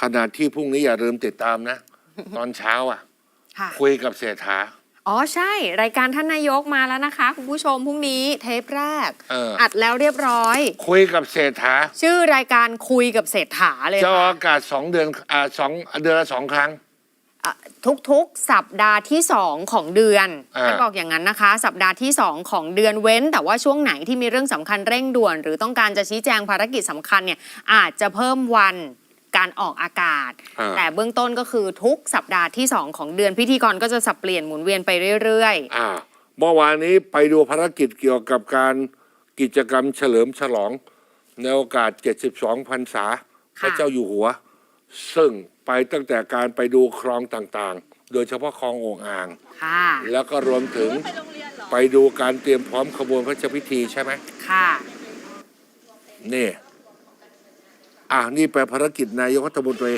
ขณะที่พรุ่งนี้อย่าลืมติดตามนะ ตอนเช้าอะ ค่ะคุยกับเศรษฐา อ๋อใช่ รายการท่านนายกมาแล้วนะคะ คุณผู้ชมพรุ่งนี้เทปแรกเอออั ดแล้วเรียบร้อย คุยกับเศรษฐาชื่อรายการคุยกับเศรษฐาเลยจะออกค่ะอากาศสองเดือนอ่าสองเดือนละสองครั้ง อะทุกๆ สัปดาห์ที่ 2 ของเดือนอ่า ท่านบอกอย่างนั้นนะคะ สัปดาห์ที่ 2 ของเดือนเว้น แต่ว่าช่วงไหนที่มีเรื่องสำคัญเร่งด่วน หรือต้องการจะชี้แจงภารกิจสำคัญเนี่ยอาจจะเพิ่มวัน การออกอากาศ อ่า แต่เบื้องต้นก็คือทุกสัปดาห์ที่ 2 ของเดือนพิธีกรก็จะสับเปลี่ยนหมุนเวียนไปเรื่อย อ่าเมื่อวานนี้ไปดูภารกิจเกี่ยวกับการกิจกรรมเฉลิมฉลอง ในโอกาส 72พรรษาพระเจ้าอยู่หัว ซึ่งไปตั้งแต่การไปดูคลองต่างๆ โดยเฉพาะคลองโองอ่าง ๆ ค่ะ แล้วก็รวมถึงไปดูการเตรียมพร้อมขบวนพระราชพิธีใช่ไหมค่ะ นี่ อ่านี่ไปภารกิจนายกรัฐมนตรี